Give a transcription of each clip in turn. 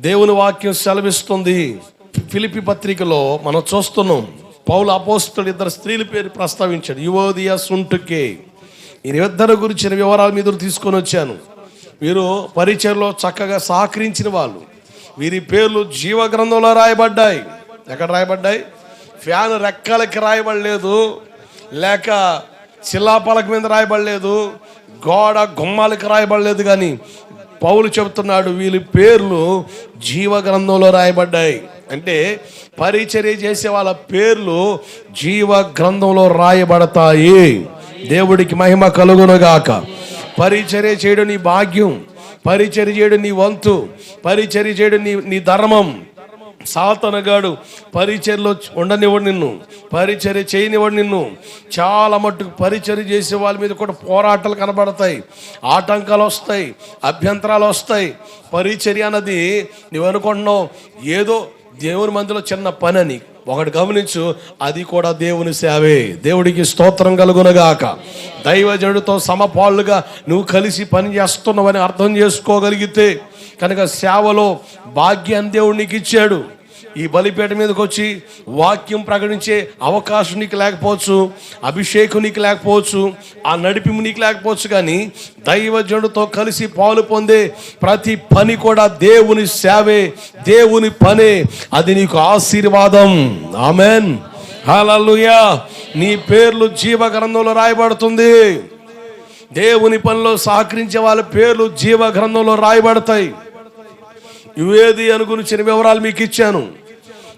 దేవుని వాక్యం సెలవిస్తుంది. ఫిలిపి పత్రికలో మనం చూస్తున్నాం. పౌలు అపోస్తుడు ఇద్దరు స్త్రీల పేరు ప్రస్తావించాడు. యువోదియ సుంటుకే వీరిద్దరి గురించిన వివరాలు మీద తీసుకొని వచ్చాను. వీరు పరిచయంలో చక్కగా సహకరించిన వాళ్ళు. వీరి పేర్లు జీవ గ్రంథంలో రాయబడ్డాయి. ఎక్కడ రాయబడ్డాయి? ఫ్యాన్ రెక్కలకి రాయబడలేదు. లేక శిలాపలక మీద రాయబడలేదు. గోడ గుమ్మాలకి రాయబడలేదు కానీ పౌలు చెబుతున్నాడు వీళ్ళ పేర్లు జీవ గ్రంథంలో రాయబడ్డాయి. అంటే పరిచర్య చేసే వాళ్ళ పేర్లు జీవ గ్రంథంలో రాయబడతాయి. దేవుడికి మహిమ కలుగునుగాక. పరిచర్య చేయడం నీ భాగ్యం. పరిచర్య చేయడం నీ వంతు. పరిచర్య చేయడం నీ నీ ధర్మం. సాతనగాడు పరిచర్లో ఉండనివ్వడు నిన్ను పరిచర్య చేయనివ్వడు నిన్ను. చాలా మట్టుకు పరిచర్య చేసే వాళ్ళ మీద కూడా పోరాటాలు కనబడతాయి. ఆటంకాలు వస్తాయి అభ్యంతరాలు వస్తాయి. పరిచర్య అన్నది నువ్వు అనుకుంటున్నావు ఏదో దేవుని మందిలో చిన్న పని అని ఒకటి గమనించు అది కూడా దేవుని సేవే. దేవుడికి స్తోత్రం కలుగునగాక. దైవజనుడితో సమపాళ్ళుగా నువ్వు కలిసి పని చేస్తున్నావని అర్థం చేసుకోగలిగితే కనుక సేవలో భాగ్యాన్ని దేవుడు నీకు ఇచ్చాడు. ఈ బలిపేట మీదకి వచ్చి వాక్యం ప్రకటించే అవకాశం నీకు లేకపోవచ్చు అభిషేకం నీకు లేకపోవచ్చు ఆ నడిపి నీకు లేకపోవచ్చు కానీ దైవజనుడితో కలిసి పాలు పొందే ప్రతి పని కూడా దేవుని సేవే దేవుని పనే. అది నీకు ఆశీర్వాదం. ఆమెన్. హల్లెలూయా. నీ పేర్లు జీవ గ్రంథంలో రాయబడుతుంది. దేవుని పనిలో సహకరించే వాళ్ళ పేర్లు జీవ గ్రంథంలో రాయబడతాయి. ఇవేది అనుగురించిన వివరాలు మీకు ఇచ్చాను.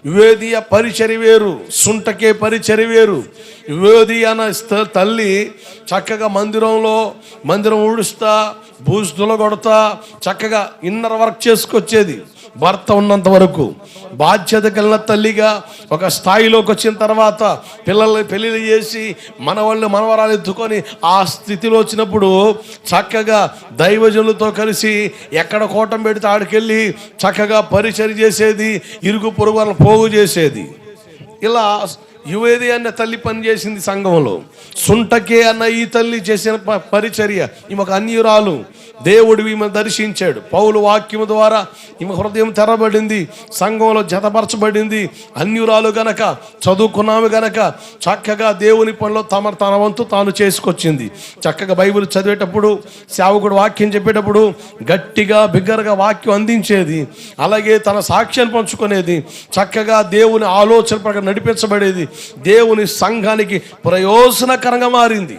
యువేదియ పరిచరి వేరు సుంటకే పరిచరి వేరు. యువేది అన్న తల్లి చక్కగా మందిరంలో మందిరం ఊడుస్తా బూజుల కొడతా చక్కగా ఇన్నర్ వర్క్ చేసుకొచ్చేది. భర్త ఉన్నంత వరకు బాధ్యత కలిగిన తల్లిగా ఒక స్థాయిలోకి వచ్చిన తర్వాత పిల్లల్ని పెళ్ళిళ్ళు చేసి మనవాళ్ళు మనవరాలు ఎత్తుకొని ఆ స్థితిలో వచ్చినప్పుడు చక్కగా దైవజనులతో కలిసి ఎక్కడ కోటం పెడితే ఆడికెళ్ళి చక్కగా పరిచయం చేసేది ఇరుగు పొరుగు పోగు చేసేది. ఇలా యువేది అన్న తల్లి పని చేసింది సంఘంలో. సుంటకే అన్న ఈ తల్లి చేసిన ప- పరిచర్య ఈమె ఒక అన్యురాలు. దేవుడు ఈమె దర్శించాడు. పౌలు వాక్యము ద్వారా ఈమె హృదయం తెరబడింది. సంఘంలో జతపరచబడింది. అన్యురాలు గనక చదువుకున్నాము గనక చక్కగా దేవుని పనిలో తమ తన వంతు తాను చేసుకొచ్చింది. చక్కగా బైబిల్ చదివేటప్పుడు సేవకుడు వాక్యం చెప్పేటప్పుడు గట్టిగా బిగ్గరగా వాక్యం అందించేది. అలాగే తన సాక్ష్యాన్ని పంచుకునేది. చక్కగా దేవుని ఆలోచన ప్రకారం నడిపించబడేది. దేవుని సంఘానికి ప్రయోజనకరంగా మారింది.